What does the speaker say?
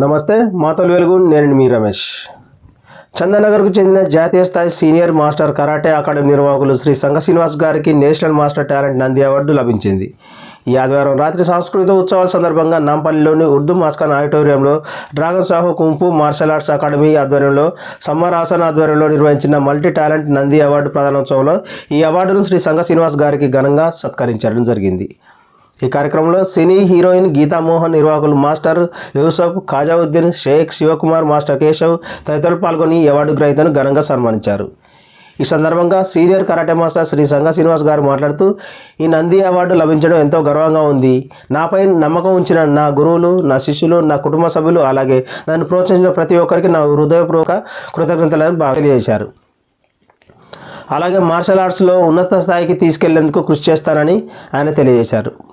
నమస్తే మాతలు వెలుగు నేను మీ రమేష్. చందనగర్కు చెందిన జాతీయ స్థాయి సీనియర్ మాస్టర్ కరాటే అకాడమీ నిర్వాహకులు శ్రీ సంఘ శ్రీనివాస్ గారికి national master talent Nandi award లభించింది. ఈ ఆదివారం రాత్రి సాంస్కృతిక ఉత్సవాల సందర్భంగా నాంపల్లిలోని ఉర్దూ మాస్కాన్ ఆడిటోరియంలో డ్రాగన్ సాహు కుంపు మార్షల్ ఆర్ట్స్ అకాడమీ ఆధ్వర్యంలో సమ్మర్ ఆసన్ ఆధ్వర్యంలో నిర్వహించిన మల్టీ టాలెంట్ నంది అవార్డు ప్రధానోత్సవంలో ఈ అవార్డును శ్రీ సంఘ శ్రీనివాస్ గారికి ఘనంగా సత్కరించడం జరిగింది. ఈ కార్యక్రమంలో సినీ హీరోయిన్ గీతామోహన్ నిర్వాహకులు మాస్టర్ యూసఫ్ ఖాజావుద్దీన్ షేక్ శివకుమార్ మాస్టర్ కేశవ్ తదితరులు పాల్గొని అవార్డు గ్రహీతను ఘనంగా సన్మానించారు. ఈ సందర్భంగా senior karate master Shri Sangha Srinivas గారు మాట్లాడుతూ ఈ నంది అవార్డు లభించడం ఎంతో గర్వంగా ఉంది. నాపై నమ్మకం ఉంచిన నా గురువులు నా శిష్యులు నా కుటుంబ సభ్యులు అలాగే నన్ను ప్రోత్సహించిన ప్రతి ఒక్కరికి నా హృదయపూర్వక కృతజ్ఞతలను బాగా తెలియజేశారు. అలాగే మార్షల్ ఆర్ట్స్లో ఉన్నత స్థాయికి తీసుకెళ్ళేందుకు కృషి చేస్తానని ఆయన తెలియజేశారు.